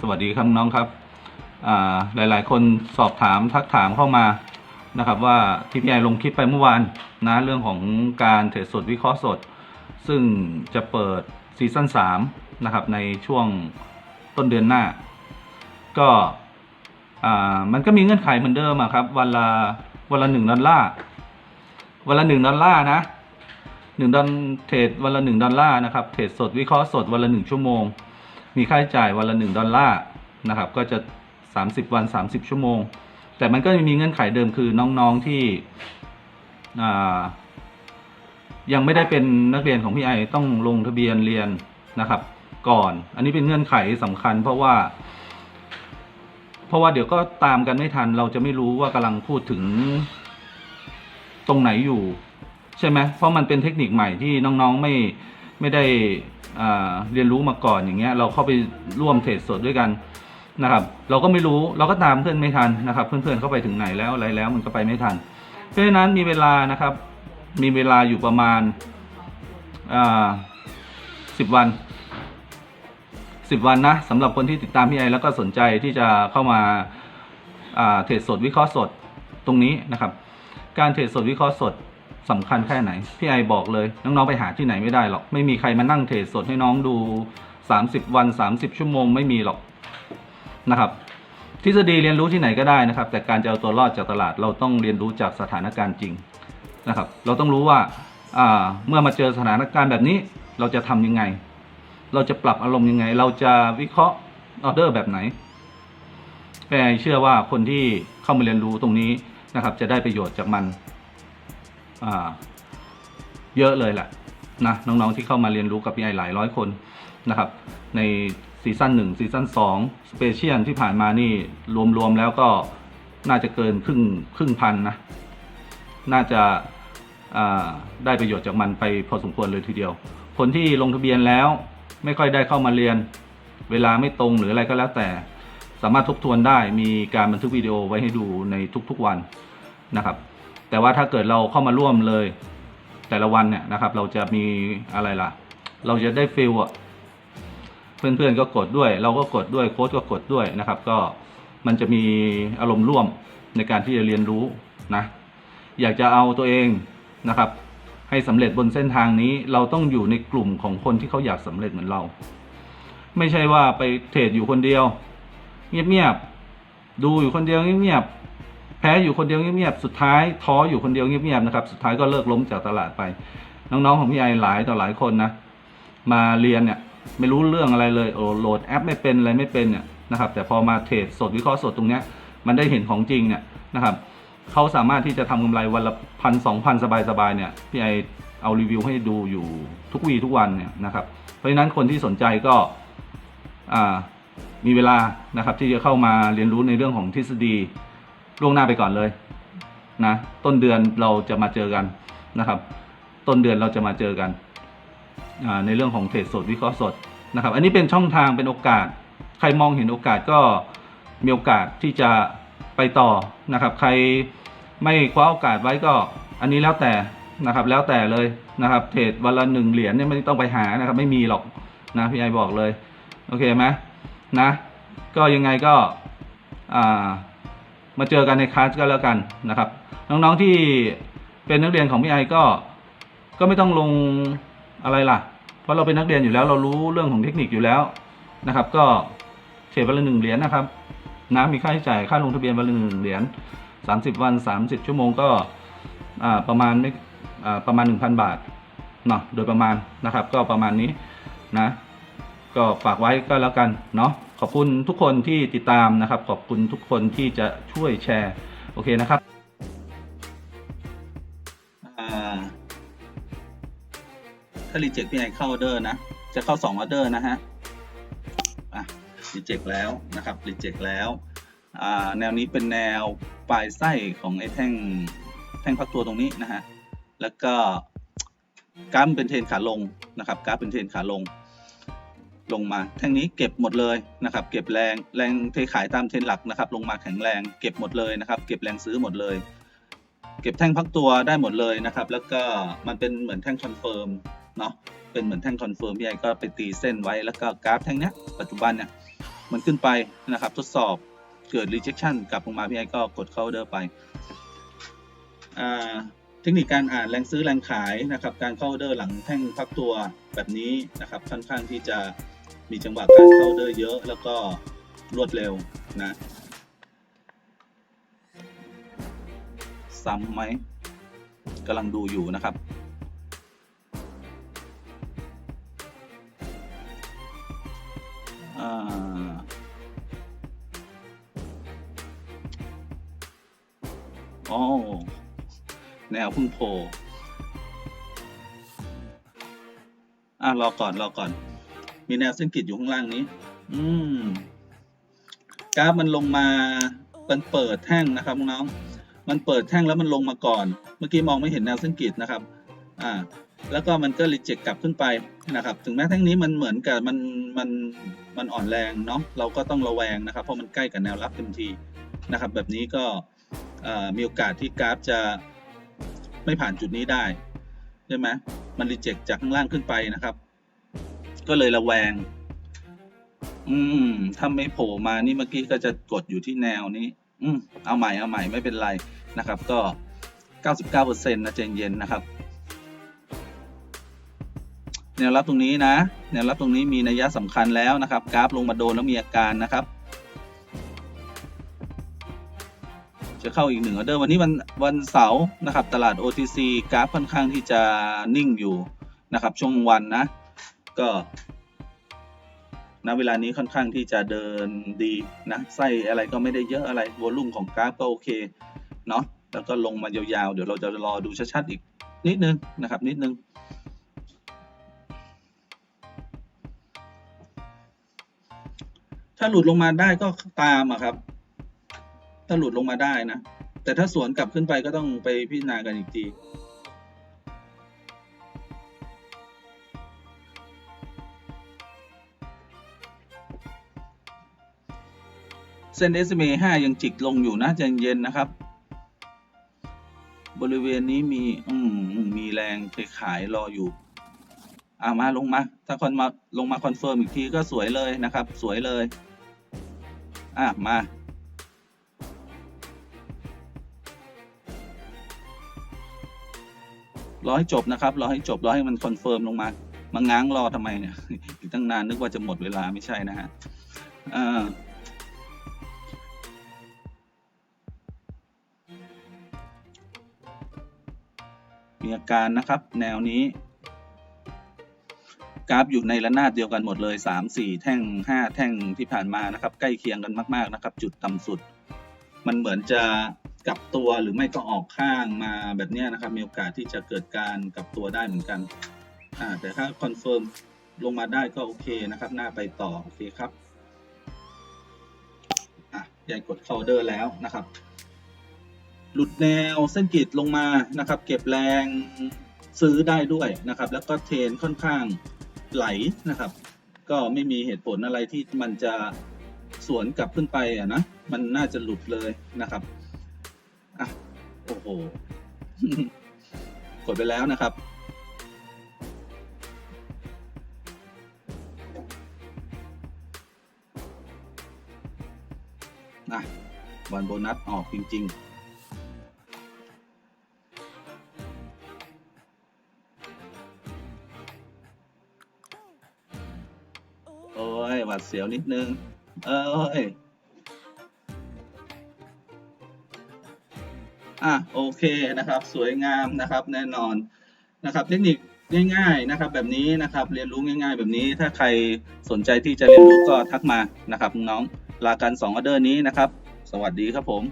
สวัสดีครับน้องครับอ่าหลายๆ คนสอบถามทักถามเข้ามานะครับ ว่าที่พี่ไอลงคลิปไปเมื่อวานนะเรื่องของการเทรดสดวิเคราะห์สด ซึ่งจะเปิดซีซั่น3นะครับในช่วงต้นเดือนหน้า ก็มันก็มีเงื่อนไขเหมือนเดิมครับวันละวันละหนึ่งดอลลาร์วันละหนึ่งดอลลาร์นะหนึ่งดอลเทรดวันละหนึ่งดอลลาร์นะครับเทรดสดวิเคราะห์สดวันละหนึ่งชั่วโมง มีค่าใช้จ่ายวันละหนึ่งดอลลาร์นะครับ ก็จะ 30 วัน 30 ชั่วโมง แต่มันก็มีเงื่อนไขเดิมคือน้องๆที่ยังไม่ได้เป็นนักเรียนของพี่ไอต้องลงทะเบียนเรียนนะครับ ก่อน อันนี้เป็นเงื่อนไขสำคัญ เพราะว่า เพราะว่าเดี๋ยวก็ตามกันไม่ทัน เราจะไม่รู้ว่ากำลังพูดถึงตรงไหนอยู่ ใช่ไหมเพราะมันเป็นเทคนิคใหม่ที่น้องๆไม่ไม่ได้ เรียนรู้มาก่อนอย่างเงี้ยเราเข้าไปร่วมเทรดสดด้วยกันนะครับ เราก็ไม่รู้เราก็ตามเพื่อนไม่ทันนะครับ เพื่อนๆเข้าไปถึงไหนแล้วอะไรแล้วมันก็ไปไม่ทัน เพราะฉะนั้นมีเวลานะครับ มีเวลาอยู่ประมาณอ่าสิบวันสิบวันนะสำหรับคนที่ติดตามพี่ไอแล้วก็สนใจที่จะเข้ามาอ่าเทรดสดวิเคราะห์สดตรงนี้นะครับ การเทรดสดวิเคราะห์สด สำคัญแค่ไหน พี่ไอบอกเลย น้องๆไปหาที่ไหนไม่ได้หรอก ไม่มีใครมานั่งเทรดสดให้น้องดู 30 วัน 30 ชั่วโมงไม่มีหรอกนะครับทฤษฎีเรียนรู้ที่ไหนก็ได้นะครับ แต่การจะเอาตัวรอดจากตลาด เราต้องเรียนรู้จากสถานการณ์จริงนะครับ เราต้องรู้ว่าเมื่อมาเจอสถานการณ์แบบนี้ เราจะทำยังไง เราจะปรับอารมณ์ยังไง เราจะวิเคราะห์ออเดอร์แบบไหนแปเชื่อว่าคนที่เข้ามาเรียนรู้ตรงนี้นะครับ จะได้ประโยชน์จากมัน เยอะเลยแหละนะน้องๆที่เข้ามาเรียนรู้กับพี่ไอหลายร้อยคนนะครับ ในซีซั่นหนึ่งซีซั่นสองสเปเชียลที่ผ่านมานี่รวมๆแล้วก็น่าจะเกินครึ่งครึ่งพันนะ น่าจะาได้ประโยชน์จากมันไปพอสมควรเลยทีเดียว คนที่ลงทะเบียนแล้วไม่ค่อยได้เข้ามาเรียน เวลาไม่ตรงหรืออะไรก็แล้วแต่ สามารถทบทวนได้มีการบันทึกวิดีโอไว้ให้ดูในทุกๆวันนะครับ แต่ว่าถ้าเกิดเราเข้ามาร่วมเลย แต่ละวันเนี่ยนะครับ เราจะมีอะไรล่ะ เราจะได้ฟิลอะเพื่อนๆก็กดด้วย เราก็กดด้วยโค้ชก็กดด้วยนะครับ ก็มันจะมีอารมณ์ร่วมในการที่จะเรียนรู้นะ อยากจะเอาตัวเองนะครับ ให้สำเร็จบนเส้นทางนี้ เราต้องอยู่ในกลุ่มของคนที่เขาอยากสำเร็จเหมือนเรา ไม่ใช่ว่าไปเทรดอยู่คนเดียว เงียบๆดูอยู่คนเดียวเงียบๆ แพ้อยู่คนเดียวเงียบๆ สุดท้ายท้ออยู่คนเดียวเงียบๆนะครับ สุดท้ายก็เลิกล้มจากตลาดไป น้องๆของพี่ไอหลายต่อหลายคนนะ มาเรียนเนี่ยไม่รู้เรื่องอะไรเลยโอ้โหลดแอปไม่เป็นอะไรไม่เป็นเนี่ยนะครับ แต่พอมาเทรดสดวิเคราะห์สดตรงเนี้ยมันได้เห็นของจริงเนี่ยนะครับเขาสามารถที่จะทำกำไรวันละพันสองพันสบายๆเนี่ยพี่ไอเอารีวิวให้ดูอยู่ทุกวีทุกวันเนี่ยนะครับ เพราะฉะนั้นคนที่สนใจก็อ่ามีเวลานะครับที่จะเข้ามาเรียนรู้ในเรื่องของทฤษฎี ล่วงหน้าไปก่อนเลยนะต้นเดือนเราจะมาเจอกันนะครับ ต้นเดือนเราจะมาเจอกันในเรื่องของเทรดสดวิเคราะห์สดนะครับ อันนี้เป็นช่องทางเป็นโอกาส ใครมองเห็นโอกาสก็มีโอกาสที่จะไปต่อนะครับ ใครไม่คว้าโอกาสไว้ก็ อันนี้แล้วแต่นะครับ แล้วแต่เลยนะครับ เทรดวันละหนึ่งเหรียญเนี่ยไม่ต้องไปหานะครับ ไม่มีหรอกนะพี่ไอบอกเลย โอเคไหมนะ ก็ยังไงก็อ่า มาเจอกันในคลาสก็แล้วกันนะครับ น้องๆที่เป็นนักเรียนของพี่ไอก็ก็ไม่ต้องลงอะไรล่ะ เพราะเราเป็นนักเรียนอยู่แล้วเรารู้เรื่องของเทคนิคอยู่แล้วนะครับ ก็เทรดวันละหนึ่งเหรียญนะครับนะมีค่าใช้จ่ายค่าลงทะเบียนวันละหนึ่งเหรียญสามสิบวันสามสิบชั่วโมงก็ประมาณไม่ประมาณหนึ่งพันบาทเนาะโดยประมาณนะครับ ก็ประมาณนี้นะ ก็ฝากไว้ก็แล้วกันเนาะ ขอบคุณทุกคนที่ติดตามนะครับ ขอบคุณทุกคนที่จะช่วยแชร์โอเคนะครับถ้ารีเจ็คพี่ไอเข้าออเดอร์นะ จะเข้า 2 ออเดอร์นะฮะอะรีเจ็คแล้วนะครับรีเจ็คแล้วอ่าแนวนี้เป็นแนวปลายไส้ของไอ้แท่งแท่งพักตัวตรงนี้นะฮะแล้วก็กราฟเป็นเทรนขาลงนะครับกราฟเป็นเทรนขาลง ลงมาแท่งนี้เก็บหมดเลยนะครับ เก็บแรงแรงเทขายตามเทรนหลักนะครับ ลงมาแข็งแรงเก็บหมดเลยนะครับ เก็บแรงซื้อหมดเลย เก็บแท่งพักตัวได้หมดเลยนะครับ แล้วก็มันเป็นเหมือนแท่งคอนเฟิร์มเนาะเป็นเหมือนแท่งคอนเฟิร์มพี่ไอก็ไปตีเส้นไว้แล้วก็กราฟแท่งเนี้ยปัจจุบันเนี่ยมันขึ้นไปนะครับทดสอบเกิด rejection กลับลงมาพี่ไอก็กดเข้า order ไปเทคนิคการอ่านแรงซื้อแรงขายนะครับ การเข้า order หลังแท่งพักตัวแบบนี้นะครับค่อนข้างที่จะ มีจังหวะการเข้า order เยอะ แล้วก็รวดเร็วนะซ้ำไหมกำลังดูอยู่นะครับอ่าอ๋อ แนวพึ่งโผล่อะ รอก่อน รอก่อน มีแนวเส้นกรีดอยู่ข้างล่างนี้ อืมกราฟมันลงมามันเปิดแท่งนะครับน้องมันเปิดแท่งแล้วมันลงมาก่อน เมื่อกี้มองไม่เห็นแนวเส้นกรีดนะครับ อ่า แล้วก็มันก็รีเจ็คกลับขึ้นไปนะครับ ถึงแม้แท่งนี้มันเหมือนกับมันมันมันอ่อนแรงเนาะ เราก็ต้องระแวงนะครับ เพราะมันใกล้กับแนวรับเต็มทีนะครับ แบบนี้ก็มีโอกาสที่กราฟจะไม่ผ่านจุดนี้ได้ใช่ไหมมันรีเจ็คจากข้างล่างขึ้นไปนะครับ ก็เลยระแวง อืม ถ้าไม่โผล่มานี่เมื่อกี้ก็จะกดอยู่ที่แนวนี้ อืม เอาใหม่เอาใหม่ไม่เป็นไรนะครับ ก็ 99%นะใจนเย็นนะครับ แนวรับตรงนี้นะ แนวรับตรงนี้มีนัยสำคัญแล้วนะครับ กราฟลงมาโดนแล้วมีอาการนะครับ จะเข้าอีกหนึ่งออเดอร์วันนี้วันวันเสาร์นะครับ ตลาด OTC กราฟค่อนข้างที่จะนิ่งอยู่นะครับ ช่วงวันนะ ก็ณเวลานี้ค่อนข้างที่จะเดินดีนะไส้อะไรก็ไม่ได้เยอะอะไรวอลุ่มของกราฟก็โอเคเนาะแล้วก็ลงมายาวๆ เดี๋ยวเราจะรอดูชัดๆอีกนิดนึงนะครับนิดนึงถ้าหลุดลงมาได้ก็ตามอะครับ ถ้าหลุดลงมาได้นะ แต่ถ้าสวนกลับขึ้นไปก็ต้องไปพิจารณากันอีกที เส้น SMA 5 ยังจิกลงอยู่นะใจเย็นๆนะครับ บริเวณนี้มีอืมมีแรงไปขายรออยู่อ่ามาลงมา ถ้าคนมาลงมาคอนเฟิร์มอีกทีก็สวยเลยนะครับ สวยเลย อะมารอให้จบนะครับรอให้จบรอให้มันคอนเฟิร์มลงมามาง้างรอทำไมเนี่ยอีกตั้งนานนึกว่าจะหมดเวลาไม่ใช่นะฮะอ่า มีอาการนะครับ แนวนี้กราฟอยู่ในระนาดเดียวกันหมดเลย 3 4 แท่ง 5 แท่งที่ผ่านมานะครับ ใกล้เคียงกันมาก ๆนะครับ จุดต่ำสุด มันเหมือนจะกลับตัวหรือไม่ก็ออกข้างมาแบบนี้นะครับ มีโอกาสที่จะเกิดการกลับตัวได้เหมือนกันแต่ถ้าคอนเฟิร์มลงมาได้ก็โอเคนะครับหน้าไปต่อ โอเคครับอะยายกดเคาน์เดอร์แล้วนะครับ หลุดแนวเส้นกรีดลงมานะครับ เก็บแรงซื้อได้ด้วยนะครับ แล้วก็เทรนค่อนข้างไหลนะครับ ก็ไม่มีเหตุผลอะไรที่มันจะสวนกลับขึ้นไปอะนะมันน่าจะหลุดเลยนะครับอะโอ้โหกดไปแล้วนะครับนะวันโบนัสออกจริง ๆ ดเสียวนิดนึง เอ้ย อะโอเคนะครับ สวยงามนะครับแน่นอนนะครับ เทคนิคง่ายๆนะครับแบบนี้นะครับเรียนรู้ง่าย ๆ แบบนี้ถ้าใครสนใจที่จะเรียนรู้ก็ทักมานะครับน้องลากัน2ออเดอร์นี้นะครับ สวัสดีครับผม